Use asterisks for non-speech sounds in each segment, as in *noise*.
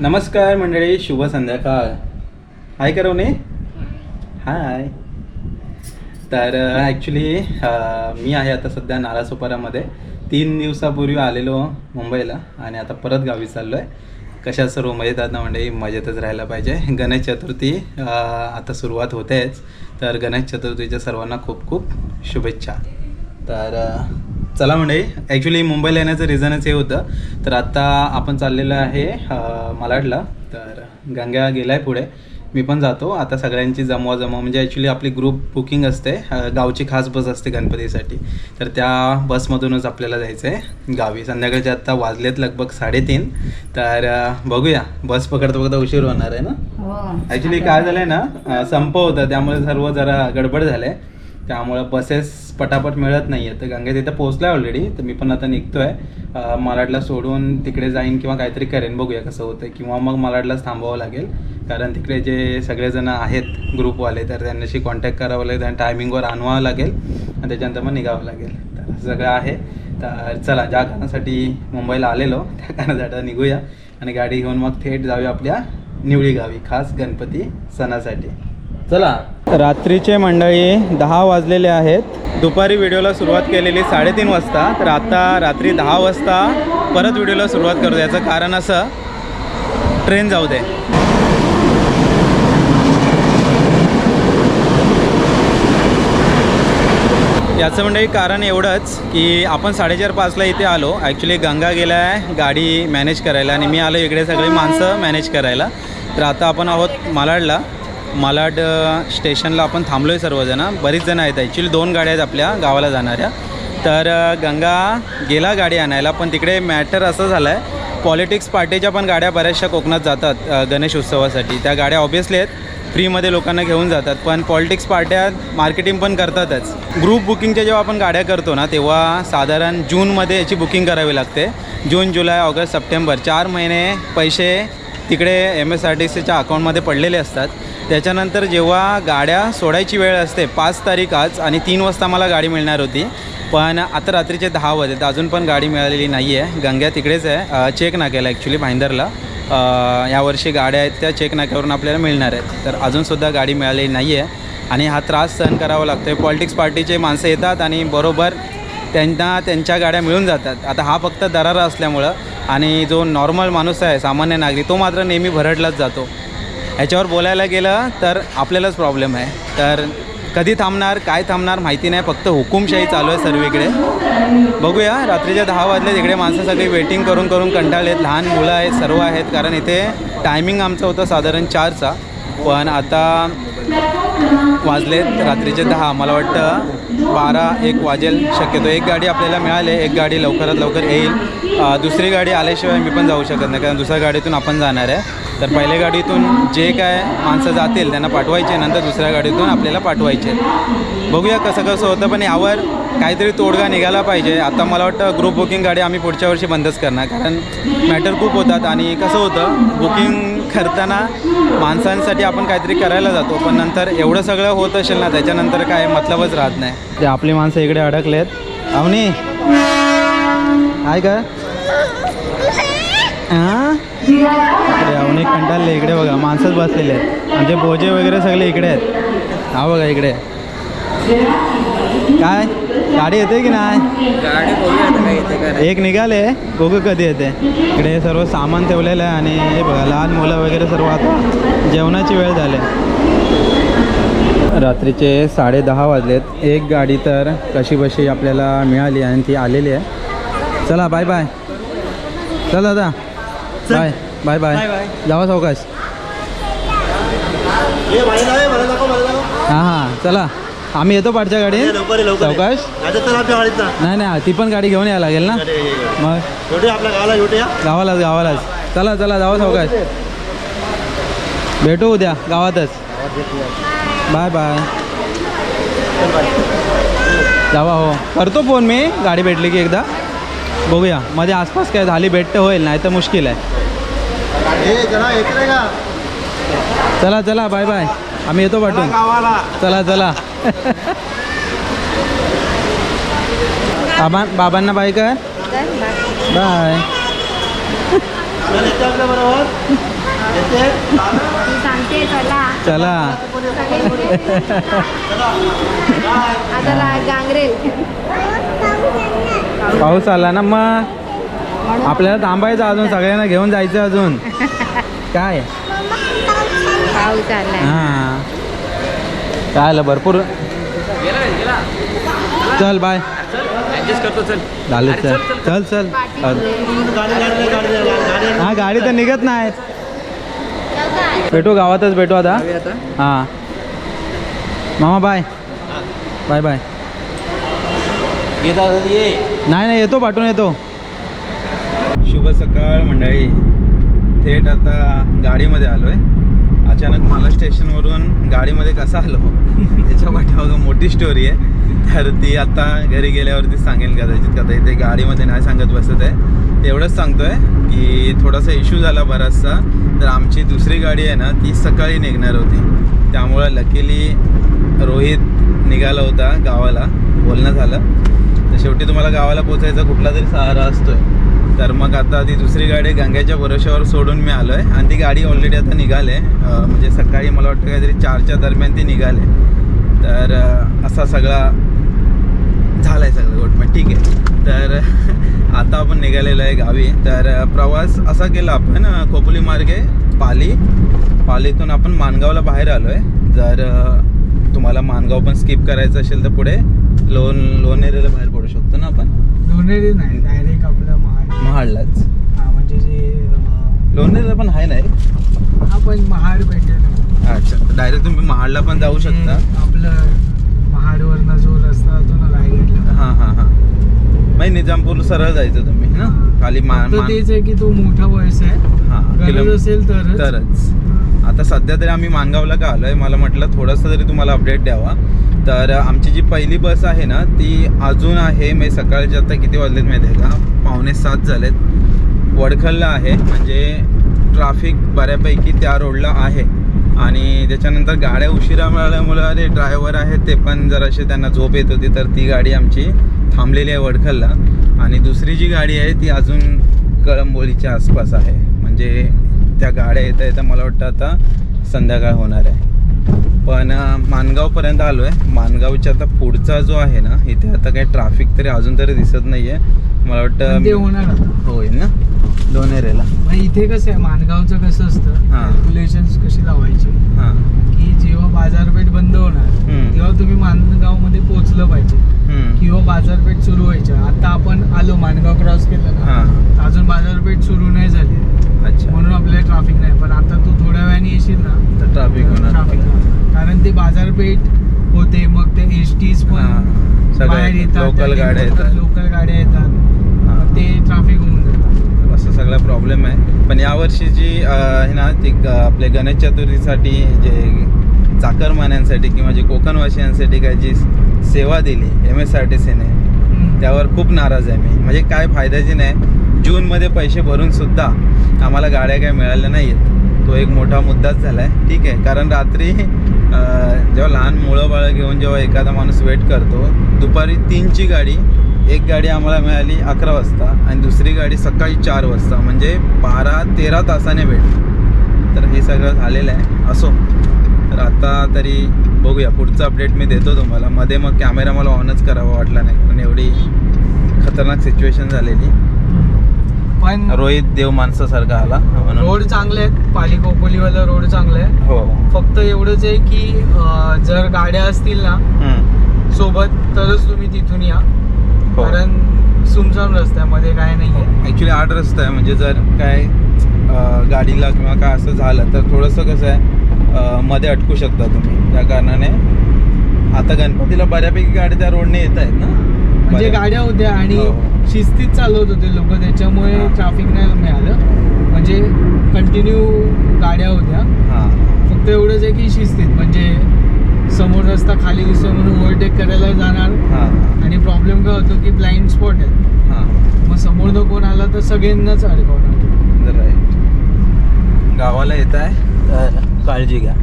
नमस्कार मंडळी शुभ संध्याकाळ. हाय करवणे हाय. तर ॲक्च्युली मी आहे आता सध्या नालासोपारामध्ये. तीन दिवसापूर्वी आलेलो मुंबईला आणि आता परत गावी चाललो आहे कशा सर्व मजेत आता ना मंडळी? मजेतच राहायला पाहिजे. गणेश चतुर्थी आता सुरुवात होतेच. तर गणेश चतुर्थीच्या सर्वांना खूप खूप शुभेच्छा. तर चला मंडळी ॲक्च्युली मुंबईला येण्याचं रिझनच हे होतं. तर आता आपण चाललेलं आहे मालाडला. तर गंगा गेलाय पुढे. मी पण जातो. आता सगळ्यांची जमवा जमवा म्हणजे ॲक्च्युली आपली ग्रुप बुकिंग असते गावची खास बस असते गणपतीसाठी. तर त्या बसमधूनच आपल्याला जायचं आहे गावी. संध्याकाळचे आत्ता वाजलेत लगभग साडेतीन. तर बघूया. बस पकडता पकडता उशीर होणार आहे ना? हो. ॲक्च्युली काय झालंय ना संप होता. त्यामुळे सर्व जरा गडबड झालंय. त्यामुळं बसेस पटापट मिळत नाही आहे तर गंगे तिथं आहे ऑलरेडी तर मी पण आता निघतोय. आहे मालाडला सोडून तिकडे जाईन किंवा काहीतरी करेन. बघूया कसं होतं किंवा मग मालाडलाच थांबावं लागेल. कारण तिकडे जे सगळेजण आहेत ग्रुपवाले तर त्यांच्याशी कॉन्टॅक्ट करावं लागेल. त्यांना टायमिंगवर आणवावं लागेल. आणि त्याच्यानंतर मग निघावं लागेल. तर सगळं आहे. तर चला ज्या कारणासाठी मुंबईला आलेलो त्या कारणासाठी निघूया. आणि गाडी घेऊन मग थेट जाऊया आपल्या निवळी गावी खास गणपती सणासाठी. चला. रात्रीचे मंडळी दहा वाजलेले आहेत. दुपारी व्हिडिओला सुरुवात केलेली साडेतीन वाजता तर आता रात्री दहा वाजता परत व्हिडिओला सुरुवात करू याचं कारण असं ट्रेन जाऊ दे. याचं म्हणजे कारण एवढंच की आपण साडेचार पाचला इथे आलो. ॲक्च्युली गंगा गेला आहे गाडी मॅनेज करायला आणि मी आलो इकडे सगळी माणसं मॅनेज करायला. तर आता आपण आहोत मालाडला. मालाड स्टेशनला आपण थांबलो आहे सर्वजणं. बरीच जणं आहेत. ॲक्च्युली दोन गाड्या आहेत आपल्या गावाला जाणाऱ्या. तर गंगा गेला गाडी आणायला पण तिकडे मॅटर असं झालं आहे पॉलिटिक्स पार्टीच्या पण गाड्या बऱ्याचशा कोकणात जातात गणेश उत्सवासाठी. त्या गाड्या ऑब्वियसली आहेत. फ्रीमध्ये लोकांना घेऊन जातात. पण पॉलिटिक्स पार्ट्या मार्केटिंग पण करतातच. ग्रुप बुकिंगच्या जेव्हा आपण गाड्या करतो ना तेव्हा साधारण जूनमध्ये याची बुकिंग करावी लागते. जून जुलै ऑगस्ट सप्टेंबर चार महिने पैसे तिकडे एम एस आर टी सीच्या अकाउंटमध्ये पडलेले असतात. त्याच्यानंतर जेव्हा गाड्या सोडायची वेळ असते पाच तारीख आज आणि तीन वाजता मला गाडी मिळणार होती. पण आता रात्रीचे दहा वाजेत अजून पण गाडी मिळालेली नाही आहे गंग्या तिकडेच आहे. चेक नाक्याला ॲक्च्युली भाईंदरला. यावर्षी गाड्या आहेत त्या चेक नाक्यावरून आपल्याला मिळणार आहेत. तर अजूनसुद्धा गाडी मिळालेली नाही आहे आणि हा त्रास सहन करावा लागतो आहे पॉलिटिक्स पार्टीचे माणसं येतात आणि बरोबर त्यांना त्यांच्या गाड्या मिळून जातात. आता हा फक्त दरारा असल्यामुळं आणि जो नॉर्मल माणूस आहे सामान्य नागरिक तो मात्र नेहमी भरडलाच जातो. ह्याच्यावर बोलायला गेलं तर आपल्यालाच प्रॉब्लेम आहे. तर कधी थांबणार काय थांबणार माहिती नाही फक्त हुकुमशाही चालू आहे सर्वीकडे. बघूया रात्रीच्या दहा वाजले तिकडे माणसं सगळी वेटिंग करून करून कंटाळलेत लहान मुलं आहेत सर्व आहेत कारण इथे टायमिंग आमचं होतं साधारण चारचा. पण आता वाजलेत रात्रीचे दहा. मला वाटतं बारा एक वाजेल शक्यतो. एक गाडी आपल्याला मिळाली एक गाडी लवकरात लवकर येईल. दुसरी गाडी आल्याशिवाय मी पण जाऊ शकत नाही कारण दुसऱ्या गाडीतून आपण जाणार आहे. तर पहिल्या गाडीतून जे काय माणसं जातील त्यांना पाठवायचे नंतर दुसऱ्या गाडीतून आपल्याला पाठवायचे. बघूया कसं कसं होतं पण यावर काहीतरी तोडगा निघाला पाहिजे. आता मला वाटतं ग्रुप बुकिंग गाडी आम्ही पुढच्या वर्षी बंदच करणार. कारण मॅटर खूप होतात आणि कसं होतं बुकिंग करताना माणसांसाठी आपण काहीतरी करायला जातो पण नंतर एवढं सगळं होत असेल ना त्याच्यानंतर काय मतलबच राहत नाही. ते आपली माणसं इकडे अडकलेत. अवनी! आहे का? हां इकडे अवनी कंटाळले इकडे बघा माणसंच बसलेले आहेत. आमचे बोजे वगैरे सगळे इकडे आहेत. हा बघा इकडे. काय? गाडी येते की नाही? एक निघाले. बघू कधी येते. इकडे हे सर्व सामान ठेवलेलं आहे आणि हे बघा लहान मुलं वगैरे सर्व आता जेवणाची वेळ झाली. रात्रीचे साडे दहा वाजलेत. एक गाडी तर कशी बशी आपल्याला मिळाली आणि ती आलेली आहे. चला बाय बाय चला दादा. बाय बाय बाय जावा सावकाश. हां हां. चला. आम्ही येतो पाठच्या गाडी सावकाश नाही नाही ती पण गाडी घेऊन यायला लागेल ना? मग? आपल्या गावाला येऊ या गावालाच गावालाच. चला चला जावा सावकाश भेटू उद्या गावातच. Bye bye. जावा हो. करतो फोन मी गाडी भेटली की एकदा. बघूया. मध्ये आसपास काय झाली भेट होईल नाही तर मुश्किल आहे. हे जरा येते का चला चला बाय बाय. आम्ही येतो पाठवून चला चला बाबा बाबांना बाय काय? बाय. चल येते आपल्या बरोबर येते मी सांगते चला. चला. आता ला- गांगरेल. पाऊस आला ना मग? आपल्याला थांबायचं अजून सगळ्यांना घेऊन जायचं अजून. काय? पाऊस आलाय हां. काय आलं भरपूर? चल बाय झालं चल. चल चल. गाडी हा गाडी तर निघत नाही. भेटू गावातच भेटू आता. हां. मामा बाय बाय बाय नाही नाही येतो पाठवून येतो. शुभ सकाळ मंडळी. थेट आता गाडीमध्ये आलो आहे अचानक मला स्टेशनवरून गाडीमध्ये कसं आलो? त्याच्या पाठीमागं मोठी स्टोरी आहे. तर ती आता घरी गेल्यावरती सांगेल कदाचित कदा इथे गाडीमध्ये नाही सांगत बसत आहे. एवढंच सांगतोय की थोडासा इश्यू झाला बराचसा. तर आमची दुसरी गाडी आहे ना ती सकाळी निघणार होती. त्यामुळं लकीली रोहित निघाला होता गावाला. बोलणं झालं. तर शेवटी तुम्हाला गावाला पोचायचा कुठला तरी सहारा असतोय. तर मग आता ती दुसरी गाडी गंग्याच्या भरोश्यावर सोडून मी आलो आहे आणि ती गाडी ऑलरेडी आता निघाले म्हणजे सकाळी मला वाटतं काहीतरी चारच्या दरम्यान ती निघाले तर असा सगळा झाला आहे सगळं गोटमेट ठीक आहे. तर *laughs* आता आपण निघालेलो आहे गावी. तर प्रवास असा केला आपण खोपोली मार्गे पाली. पालीतून आपण माणगावला बाहेर आलो आहे जर तुम्हाला माणगाव पण स्किप करायचं असेल तर पुढे लोन लोणेरेला बाहेर पडू शकतो ना आपण? दोन्ही नाही. डायरेक्ट आपलं महाडलाच. हा म्हणजे जे अं, लोणेरेला पण आहे ना एक? आपण महाड भेटेल. अच्छा डायरेक्ट तुम्ही महाडला पण जाऊ शकता. ते आपलं महाडवरनं जो रस्ता जातो ना रायगडला. हां हां हां. म्हणजे निजामपूर सरळ जायचं तुम्ही ना? खाली मा फक्त मा- तेच आहे की तो मोठा वयस आहे. हां गरज किलो असेल तरच. तरच. आता सध्या तरी आम्ही मानगावला का आलो आहे मला म्हटलं थोडंसं तरी तुम्हाला अपडेट द्यावा. तर आमची जी पहिली बस आहे ना ती अजून आहे. मी सकाळचे आता किती वाजलेत माहिती आहे का? पावणे सात झालेत. वडखलला आहे. म्हणजे ट्राफिक बऱ्यापैकी त्या रोडला आहे. आणि त्याच्यानंतर गाड्या उशिरा मिळाल्यामुळं जे ड्रायव्हर आहेत ते पण जराशी त्यांना झोप येत होती. तर ती गाडी आमची थांबलेली आहे वडखलला. आणि दुसरी जी गाडी आहे ती अजून कळंबोलीच्या आसपास आहे. म्हणजे त्या गाड्या येता येता मला वाटतं आता संध्याकाळ होणार आहे. पण अं, माणगावपर्यंत आलो आहे माणगावच्या आता पुढचा जो आहे ना इथे आता काही ट्राफिक तरी अजून तरी दिसत नाही आहे मला वाटतं होणार होईल ना? मग इथे कसं आहे मानगावचं कसं असतं? हा. कॅल्क्युलेशन कशी लावायची? हां. की जेव्हा बाजारपेठ बंद होणार. तेव्हा तुम्ही मानगावमध्ये पोहोचलं पाहिजे. किंवा बाजारपेठ सुरू व्हायच्या. आता आपण आलो मानगाव क्रॉस केलं ना अजून बाजारपेठ सुरू नाही झाली. अच्छा. म्हणून आपल्याला ट्रॅफिक नाही. पण आता तू थोड्या वेळाने येशील ना तर ट्राफिक होणार. ट्रॅफिक कारण ते बाजारपेठ होते मग ते एस टीज पण. बाहेर येतात. लोकल गाड्या येतात. लोकल गाड्या येतात. ते ट्रॅफिक होऊन जातात. असं सगळा प्रॉब्लेम आहे. पण यावर्षीची अं, आहे ना ती आपल्या गणेश चतुर्थीसाठी जे चाकरमान्यांसाठी किंवा जे कोकणवासियांसाठी काय जी सेवा दिली एम एस आर टी सीने. त्यावर खूप नाराज आहे मी. म्हणजे काय फायद्याची नाही. जूनमध्ये पैसे भरून सुद्धा आम्हाला गाड्या काय मिळाल्या नाही आहेत तो एक मोठा मुद्दाच झाला आहे ठीक आहे. कारण रात्री जेव्हा लहान मुलं बाळं घेऊन जेव्हा एखादा माणूस वेट करतो दुपारी तीनची गाडी एक गाडी आम्हाला मिळाली अकरा वाजता आणि दुसरी गाडी सकाळी चार वाजता म्हणजे बारा तेरा तासाने वेट तर हे सगळं झालेलं आहे. असो तर आता तरी बघूया. पुढचं अपडेट मी देतो तुम्हाला. मध्ये मग कॅमेरा मला ऑनच करावा वाटला नाही कारण एवढी खतरनाक सिच्युएशन झालेली. पण रोहित देव माणसासारखा आला. रोड चांगले आहेत. पाली कोपोलीवाला रोड चांगले आहे हो. फक्त एवढंच आहे की जर गाड्या असतील ना. सोबत तरच तुम्ही तिथून या. हो. कारण सुमसाम रस्त्यामध्ये काय नाही आहे ॲक्च्युली आठ रस्ता आहे. म्हणजे जर काय अं, गाडीला किंवा काय असं झालं तर थोडंसं कसं आहे अं, मध्ये अटकू शकता तुम्ही. त्या कारणाने आता गणपतीला बऱ्यापैकी गाडी त्या रोडने येत आहेत ना. म्हणजे बऱ्या- गाड्या होत्या आणि हो. शिस्तीत चालवत होते लोक त्याच्यामुळे हा. ट्रॅफिक नाही मिळालं. म्हणजे कंटिन्यू गाड्या होत्या. हां. फक्त एवढंच आहे की शिस्तीत. म्हणजे समोर रस्ता खाली दिसतो म्हणून ओव्हरटेक करायला जाणार. हां. आणि प्रॉब्लेम काय होतो की ब्लाइंड स्पॉट आहे. हां. मग समोर न कोण आला तर सगळ्यांनाच अडकवणार. राईट गावाला येत आहे? तर काळजी घ्या.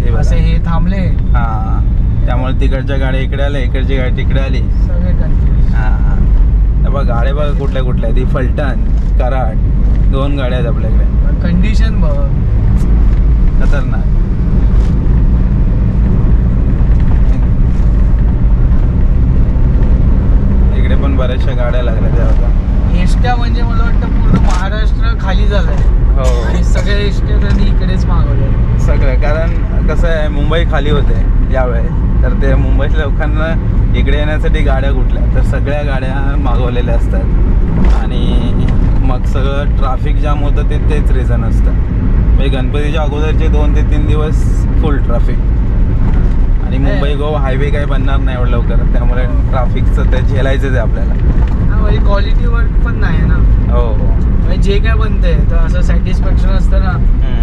हे. असे हे थांबले. हां. त्यामुळे तिकडच्या गाड्या इकडे आल्या इकडची गाडी तिकडे आली. सगळे हां. हे बघ गाड्या बघा कुठल्या कुठल्या ती फलटण कराड दोन गाड्या आहेत आपल्याकडे. कंडिशन बघ. खतरनाक इकडे पण बऱ्याचशा गाड्या लागल्या त्या होत्या. एसट्या म्हणजे मला वाटतं पूर्ण महाराष्ट्र खाली झालंय. हो. आणि सगळ्या एसट्या त्यांनी इकडेच मागवल्या सगळं कारण कसं आहे मुंबई खाली होते यावेळेस तर ते मुंबईतल्या लोकांना इकडे येण्यासाठी गाड्या कुठल्या? तर सगळ्या गाड्या मागवलेल्या असतात. आणि मग सगळं ट्रॅफिक जाम होतं ते तेच रिझन असतं. म्हणजे गणपतीच्या अगोदरचे दोन ते तीन दिवस फुल ट्रॅफिक आणि मुंबई गोवा हायवे काही बनणार नाही एवढं लवकर. त्यामुळे ट्रॅफिकचं ते झेलायचंच आहे आपल्याला. हा, म्हणजे क्वालिटी वर्क पण नाही ना? हो. हो म्हणजे जे काय बनतंय तर असं सॅटिस्फॅक्शन असतं ना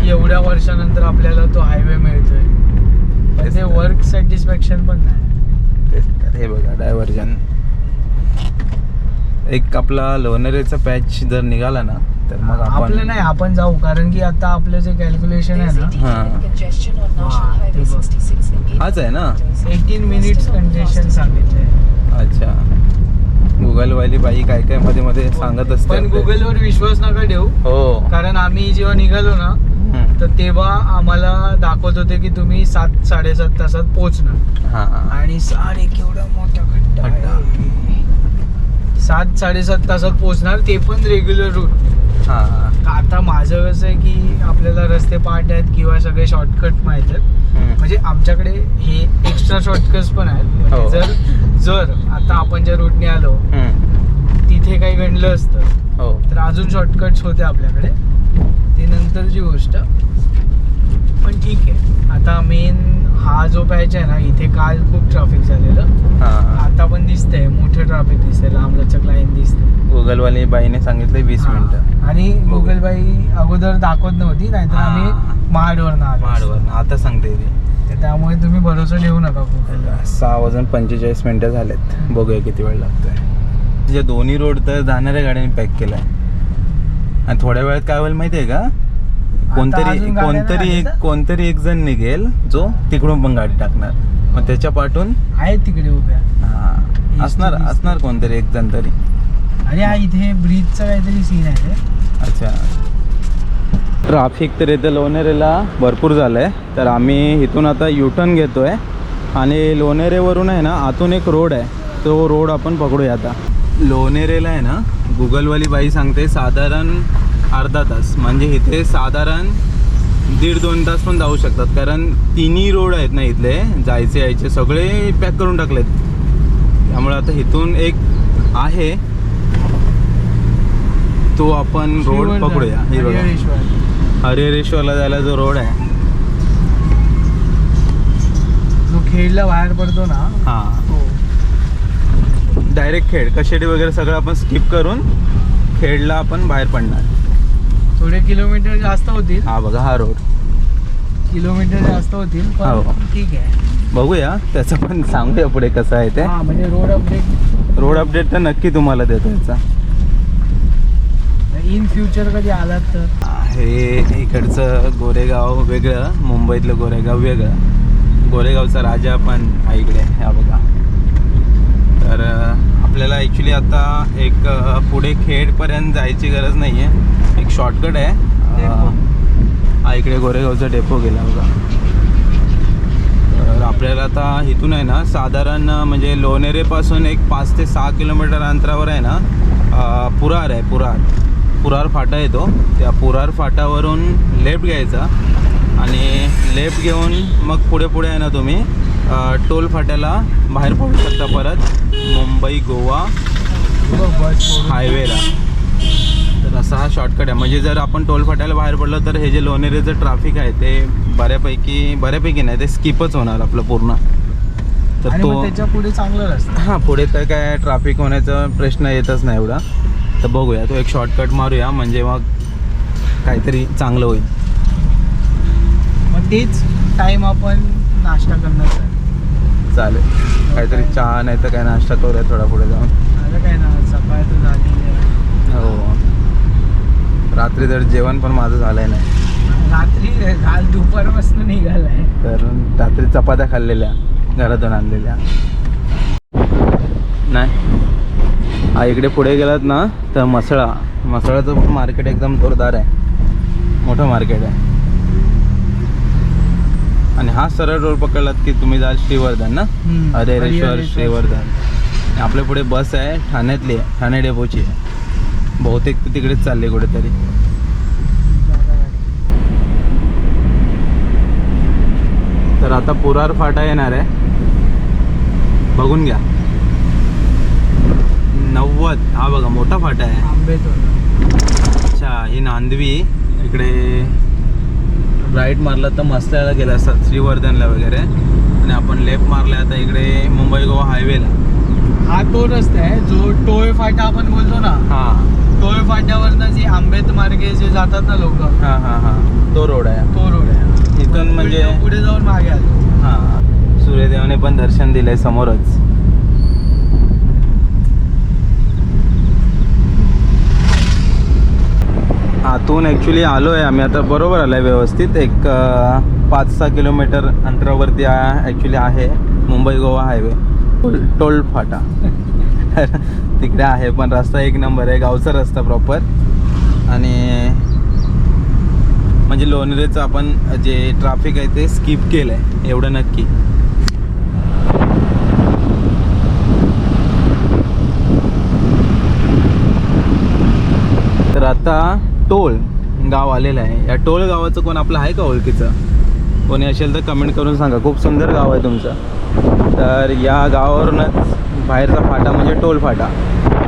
की एवढ्या वर्षानंतर आपल्याला तो हायवे मिळतोय. ते. वर्क सॅटिस्फॅक्शन पण नाही. तेच तर. हे बघा डायव्हर्जन एक आपला लोणेरेचा पॅच जर निघाला ना तर मग आपण आपलं नाही आपण जाऊ. कारण की आता आपलं जे कॅल्क्युलेशन आहे ना हां. congestion on National Wow, Highway they were- 66 in हाच आहे ना? एटीन मिनिट्स कंजेशन सांगितलंय. अच्छा. गुगलवाली बाई काय काय मध्ये मध्ये सांगत असते. पण आपल्याला. गुगलवर विश्वास नका ठेवू. हो. कारण आम्ही जेव्हा निघालो ना हम्म. तर तेव्हा आम्हाला दाखवत होते की तुम्ही सात साडेसात तासात पोहोचणार. हां. आणि सारे केवढा मोठा खड्डा आहे. सात साडेसात तासात पोहोचणार ते पण रेग्युलर रूट हां आता माझं कसं आहे की आपल्याला रस्ते पाठ आहेत किंवा सगळे शॉर्टकट माहीत आहेत. हम्म. म्हणजे आमच्याकडे हे एक्स्ट्रा शॉर्टकट्स पण आहेत. म्हणजे हो. जर जर आता आपण ज्या रूटने आलो हम्म. तिथे काही गणलं असतं हो. तर अजून शॉर्टकट्स होते आपल्याकडे. ते नंतरची गोष्ट. पण ठीक आहे. आता मेन हा जो पॅच आहे ना इथे काल खूप ट्रॅफिक झालेलं. हां. आता पण दिसतंय मोठं ट्रॅफिक दिसतंय लांब लचक लाईन दिसते गुगलवाली बाईने सांगितलं वीस मिनिटं. आणि गुगल बाई अगोदर दाखवत नव्हती नाहीतर. आम्ही महाडवरनं आलो. माडवर आता सांगते ती. त्यामुळे तुम्ही भरोसा ठेवू नका गुगलला. सहा वाजून पंचेचाळीस मिनिटं झालेत. बघूया किती वेळ लागतोय. जे दोन्ही रोड तर जाणाऱ्या गाड्यांनी पॅक केलाय. आणि थोड्या वेळात काय होईल माहिती आहे का? कोणतरी अजून गाड्या नाही कोणतरी एक? कोणतरी एक जण निघेल जो तिकडून पण गाडी टाकणार. मग त्याच्या पाठून आहेत तिकडे उभ्या. हा, असणार. असणार कोणतरी एक जण तरी. आणि हा इथे ब्रिजचा काहीतरी सीन आहे रे. अच्छा. ट्राफिक तर इथं लोणेरेला भरपूर झालं आहे तर आम्ही इथून आता युटर्न घेतो आहे आणि लोणेरेवरून आहे ना आतून एक रोड आहे. तो रोड आपण पकडूया आता. लोणेरेला आहे ना गुगलवाली बाई सांगते साधारण अर्धा तास. म्हणजे इथे साधारण दीड दोन तास पण जाऊ शकतात. कारण तिन्ही रोड आहेत ना इथले जायचे यायचे सगळे पॅक करून टाकलेत. त्यामुळे आता इथून एक आहे. तो आपण रोड पकडूया. हे. हरिहरेश्वरला जायला जो रोड आहे. जो खेडला बाहेर पडतो ना. हा. तो डायरेक्ट खेड. कशेडी वगैरे सगळं आपण स्किप करून खेडला आपण बाहेर पडणार. थोडे किलोमीटर जास्त होतील. हा बघा हा रोड किलोमीटर जास्त होतील हो. ठीक आहे. बघूया. त्याचं पण सांगूया पुढे कसं आहे ते. हा म्हणजे रोड अपडेट रोड अपडेट तर नक्की तुम्हाला देतो याचा. इन फ्युचर कधी आलात तर? हे इकडचं गोरेगाव वेगळं मुंबईतलं गोरेगाव वेगळं. गोरेगावचा राजा पण आहे इकडे हा बघा. तर अं, आपल्याला ॲक्च्युली आता एक अं, पुढे खेडपर्यंत जायची गरज नाही आहे शॉर्टकट आहे. हा. इकडे गोरेगावचा डेपो गेला बघा. तर आपल्याला आता इथून आहे ना साधारण म्हणजे लोणेरेपासून एक पाच ते सहा किलोमीटर अंतरावर आहे ना पुरार आहे पुरार. पुरार फाटा येतो. त्या पुरार फाटावरून लेफ्ट घ्यायचा आणि लेफ्ट घेऊन मग पुढे पुढे आहे ना तुम्ही टोल फाट्याला बाहेर पडू शकता परत. मुंबई गोवा हायवेला. असा हा शॉर्टकट आहे. म्हणजे जर आपण टोल फाट्याला बाहेर पडलो तर हे जे लोणेरेचं ट्रॅफिक आहे ते बऱ्यापैकी बऱ्यापैकी नाही ते स्किपच होणार आपलं पूर्ण. तर तो त्याच्या पुढे चांगलं रस्ता. हां पुढे तर काय ट्रॅफिक होण्याचा प्रश्न येतच नाही एवढा. तर बघूया तो एक शॉर्टकट मारूया म्हणजे मग काहीतरी चांगलं होईल. मग तेच टाइम आपण नाश्ता आहे. चालेल. काहीतरी चहा नाही तर काय नाश्ता करूया थोडा पुढे जाऊन. काय ना सकाळ तर झाली आहे. हो रात्री तर जेवण पण माझं झालंय नाही रात्री काल दुपारपासून निघालाय. तर रात्री चपात्या खाल्लेल्या घरातून आणलेल्या. नाही. हा इकडे पुढे गेलात ना तर मसळा. मसळाचं पण मार्केट एकदम जोरदार आहे. मोठं मार्केट आहे. आणि हा सरळ रोड पकडलात की तुम्ही जाल श्रीवर्धन ना? हम्म. हरिहरेश्वर. श्रीवर्धन. आपल्या पुढे बस आहे ठाण्यातली आहे ठाणे डेपोची आहे. बहुतेक तिकडेच चालली कुठेतरी. तर आता पुरार फाटा येणार आहे. बघून घ्या. नव्वद. हा बघा मोठा फाटा आहे. अच्छा ही नांदवी. इकडे राईट मारला तर मस्त्याला गेला असतात श्रीवर्धनला वगैरे. आणि आपण लेफ्ट मारला आता इकडे मुंबई गोवा हायवेला. हा तो रस्ता आहे जो टोळ फाटा आपण बोलतो ना. हां. टोळ फाट्यावरनं जे आंबेत मार्गे जे जातात ना लोक हां हां हां. तो रोड आहे. तो रोड आहे. इथून म्हणजे पुढे जाऊन मागे आलो. हां. सूर्यदेवाने पण दर्शन दिलंय समोरच. आतून ॲक्च्युली आलो आहे आम्ही. आता बरोबर आलो आहे व्यवस्थित. एक पाच सहा किलोमीटर अंतरावरती ॲक्च्युली आहे मुंबई गोवा हायवे. टोल फाटा. तिकडे आहे पण रस्ता एक नंबर आहे गावचा रस्ता प्रॉपर आणि म्हणजे लोणेरेचं आपण जे ट्राफिक आहे ते स्किप केलं आहे एवढं नक्की. तर आता टोळ गाव आलेलं आहे. या टोळ गावाचं कोण आपलं आहे का ओळखीचं? कोणी असेल तर कमेंट करून सांगा. खूप सुंदर गाव आहे तुमचं. तर या गावावरूनच बाहेरचा फाटा म्हणजे टोल फाटा.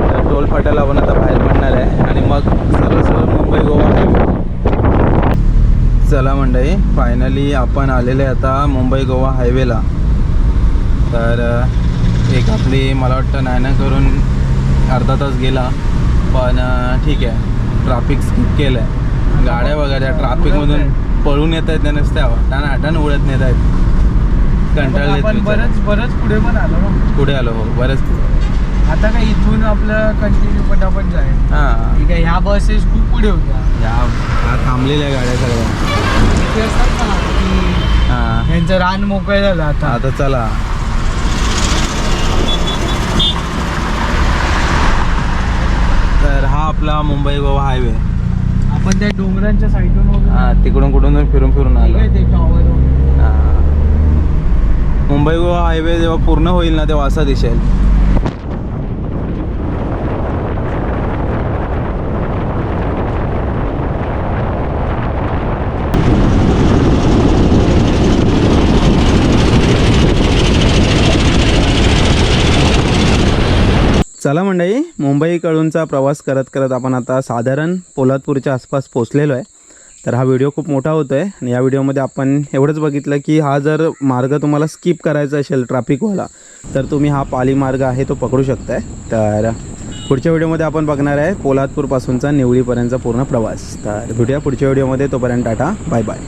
तर टोल फाट्याला आपण आता बाहेर पडणार आहे. आणि मग सरळ सरळ मुंबई गोवा हायवे. चला मंडळी फायनली आपण आलेले आता मुंबई गोवा हायवेला. तर एक आपली मला वाटतं नायना करून अर्धा तास गेला. पण ठीक आहे. ट्राफिक स्किप केलं आहे गाड्या वगैरे ट्राफिकमधून पळून येत आहेत त्या नुसत्या. आटान आटान उडत नेत आहेत कंटाळले आपण बरंच बरंच पुढे पण आलो ना पुढे आलो हो बरेच आता काय इथून आपलं कंटिन्यू पटापट जाईल. हां. ठीक आहे ह्या बसेस खूप पुढे होत्या. या हा थांबलेल्या गाड्या सगळ्या. ते असतात ना की हां. यांचं रान मोकळं झालं आता. आता चला. तर हा आपला मुंबई गोवा हायवे आपण त्या डोंगरांच्या साईडून वगैरे तिकडून कुठून फिरून फिरून आलो. आहे ते टॉवर. मुंबई गोवा हायवे जेव्हा पूर्ण होईल ना तेव्हा असा दिसेल. चला मंडळी मुंबई कळूनचा प्रवास करत करत आपण आता साधारण पोलादपूरच्या आसपास पोचलेलो आहे. तर हा व्हिडिओ खूप मोठा होतो आहे आणि या व्हिडिओमध्ये आपण एवढंच बघितलं की हा जर मार्ग तुम्हाला स्किप करायचा असेल ट्रॅफिकवाला तर तुम्ही हा पाली मार्ग आहे तो पकडू शकताय. तर पुढच्या व्हिडिओमध्ये आपण बघणार आहे पोलादपूरपासूनचा निवळीपर्यंतचा पूर्ण प्रवास. तर भेटूया पुढच्या व्हिडिओमध्ये तोपर्यंत टाटा. Bye bye